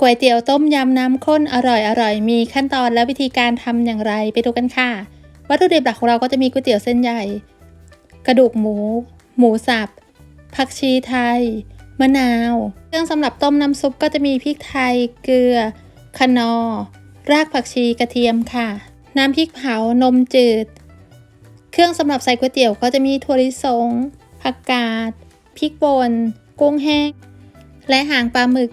ก๋วยเตี๋ยวต้มยำน้ำข้นอร่อยอร่อยมีขั้นตอนและวิธีการทำอย่างไรไปดูกันค่ะ วัตถุดิบหลักของเราก็จะมีก๋วยเตี๋ยวเส้นใหญ่ กระดูกหมู หมูสับ ผักชีไทย มะนาว เครื่องสำหรับต้มน้ำซุปก็จะมีพริกไทย เกลือคนอ รากผักชีกระเทียมค่ะ น้ำพริกเผานมจืด เครื่องสำหรับใส่ก๋วยเตี๋ยวก็จะมีถั่วลิสงผักกาดพริกป่นกุ้งแห้ง และหางปลาหมึก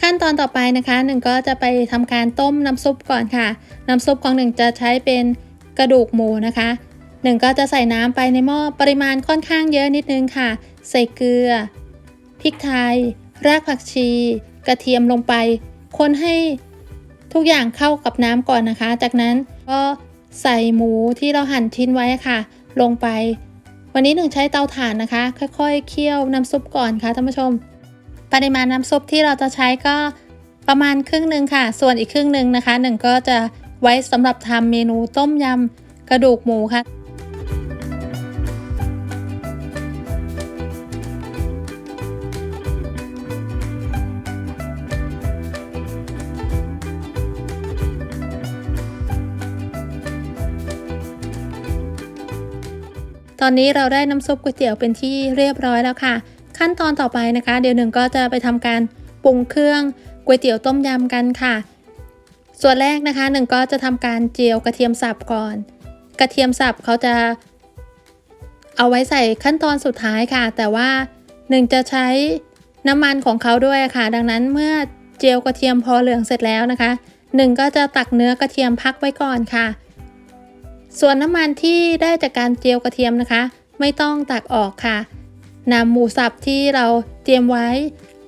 ขั้นตอนต่อไปนะคะหนึ่งก็จะไปทำการต้มน้ำซุปก่อนค่ะ น้ำซุปของหนึ่งจะใช้เป็นกระดูกหมูนะคะหนึ่งก็จะใส่น้ำไปในหม้อปริมาณค่อนข้างเยอะนิดนึงค่ะ ใส่เกลือพริกไทย รากผักชี กระเทียมลงไป คนให้ทุกอย่างเข้ากับน้ำก่อนนะคะ จากนั้นก็ใส่หมูที่เราหั่นชิ้นไว้ค่ะ ลงไป วันนี้หนึ่งใช้เตาถ่านนะคะ ค่อยๆเคี่ยวน้ำซุปก่อนค่ะท่านผู้ชม ปริมาณน้ำซุปที่เราจะใช้ก็ประมาณครึ่งหนึ่งค่ะ ส่วนอีกครึ่งหนึ่งนะคะหนึ่งก็จะไว้สำหรับทำเมนูต้มยำกระดูกหมูค่ะตอนนี้เราได้น้ำซุปก๋วยเตี๋ยวเป็นที่เรียบร้อยแล้วค่ะ ขั้นตอนต่อไปนะคะ เดี๋ยวหนึ่งก็จะไปทำการปรุงเครื่องก๋วยเตี๋ยวต้มยำกันค่ะ ส่วนแรกนะคะหนึ่งก็จะทำการเจียวกระเทียมสับก่อน กระเทียมสับเขาจะเอาไว้ใส่ขั้นตอนสุดท้ายค่ะ แต่ว่าหนึ่งจะใช้น้ำมันของเขาด้วยค่ะ ดังนั้นเมื่อเจียวกระเทียมพอเหลืองเสร็จแล้วนะคะหนึ่งก็จะตักเนื้อกระเทียมพักไว้ก่อนค่ะ ส่วนน้ำมันที่ได้จากการเจียวกระเทียมนะคะ ไม่ต้องตักออกค่ะ นำหมูสับที่เราเตรียมไว้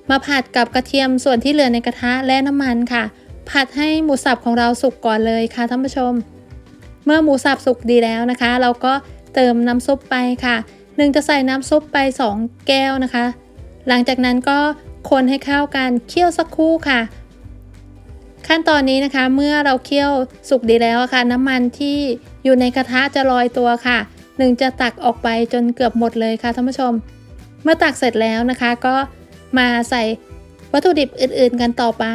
มาผัดกับกระเทียมส่วนที่เหลือในกระทะและน้ำมันค่ะ ผัดให้หมูสับของเราสุกก่อนเลยค่ะท่านผู้ชม เมื่อหมูสับสุกดีแล้วนะคะ เราก็เติมน้ำซุปไปค่ะหนึ่งจะใส่น้ำซุปไป 2 แก้วนะคะ หลังจากนั้นก็คนให้เข้ากันเคี่ยวสักครู่ค่ะ ขั้นตอนนี้นะคะเมื่อเราเคี่ยวสุกดีแล้วค่ะ น้ำมันที่อยู่ในกระทะจะลอยตัวค่ะหนึ่งจะตักออกไปจนเกือบหมดเลยค่ะท่านผู้ชม เมื่อตักเสร็จแล้วนะคะก็มาใส่วัตถุดิบอื่นๆกันต่อไป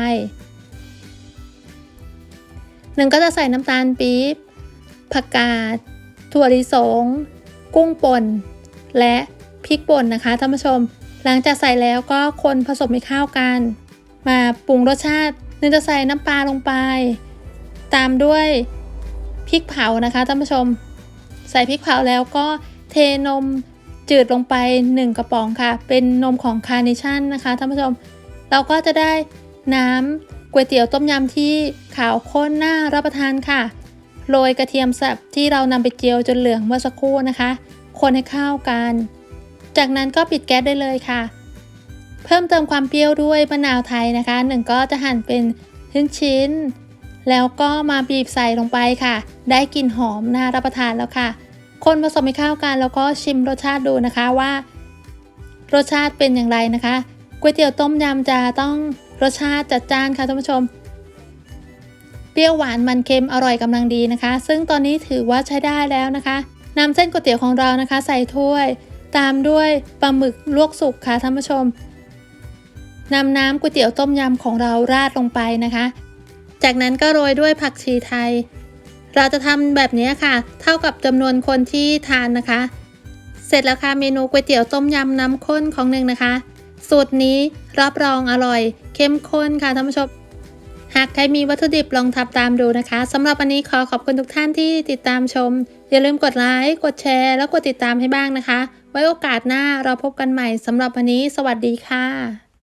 หนึ่งก็จะใส่น้ำตาลปี๊บผักกาด ถั่วลิสง กุ้งป่น และพริกป่นนะคะท่านผู้ชม หลังจากใส่แล้วก็คนผสมให้เข้ากัน มาปรุงรสชาติหนึ่งจะใส่น้ำปลาลงไป ตามด้วยพริกเผานะคะท่านผู้ชม ใส่พริกเผาแล้วก็เทนม จืดลงไป 1 กระป๋องค่ะ เป็นนมของคาร์เนชั่นนะคะท่านผู้ชม เราก็จะได้น้ำก๋วยเตี๋ยวต้มยำที่ขาวข้นน่ารับประทานค่ะ โรยกระเทียมสับที่เรานำไปเจียวจนเหลืองเมื่อสักครู่นะคะ คนให้เข้ากัน จากนั้นก็ปิดแก๊สได้เลยค่ะ เพิ่มเติมความเปรี้ยวด้วยมะนาวไทยนะคะหนึ่งก็จะหั่นเป็นชิ้นๆแล้วก็มาบีบใส่ลงไปค่ะ ได้กลิ่นหอมน่ารับประทานแล้วค่ะ คนผสมให้เข้ากันแล้วก็ชิมรสชาติดูนะคะว่า รสชาติเป็นอย่างไรนะคะก๋วยเตี๋ยวต้มยำจะต้องรสชาติจัดจ้านค่ะท่านผู้ชม เปรี้ยวหวานมันเค็มอร่อยกำลังดีนะคะ ซึ่งตอนนี้ถือว่าใช้ได้แล้วนะคะนำเส้นก๋วยเตี๋ยวของเรานะคะ ใส่ถ้วย ตามด้วยปลาหมึกลวกสุกค่ะท่านผู้ชมนำน้ำก๋วยเตี๋ยวต้มยำของเราราดลงไปนะคะ จากนั้นก็โรยด้วยผักชีไทย เราจะทำแบบนี้ค่ะ เท่ากับจำนวนคนที่ทานนะคะ เสร็จแล้วค่ะเมนูก๋วยเตี๋ยวต้มยำน้ำข้นของหนึ่งนะคะ สูตรนี้รับรองอร่อย เข้มข้นค่ะท่านผู้ชมหากใครมีวัตถุดิบลองทำตามดูนะคะสำหรับวันนี้ขอขอบคุณทุกท่านที่ติดตามชม อย่าลืมกดไลค์กดแชร์ แล้วกดติดตามให้บ้างนะคะ ไว้โอกาสหน้าเราพบกันใหม่สำหรับวันนี้ สวัสดีค่ะ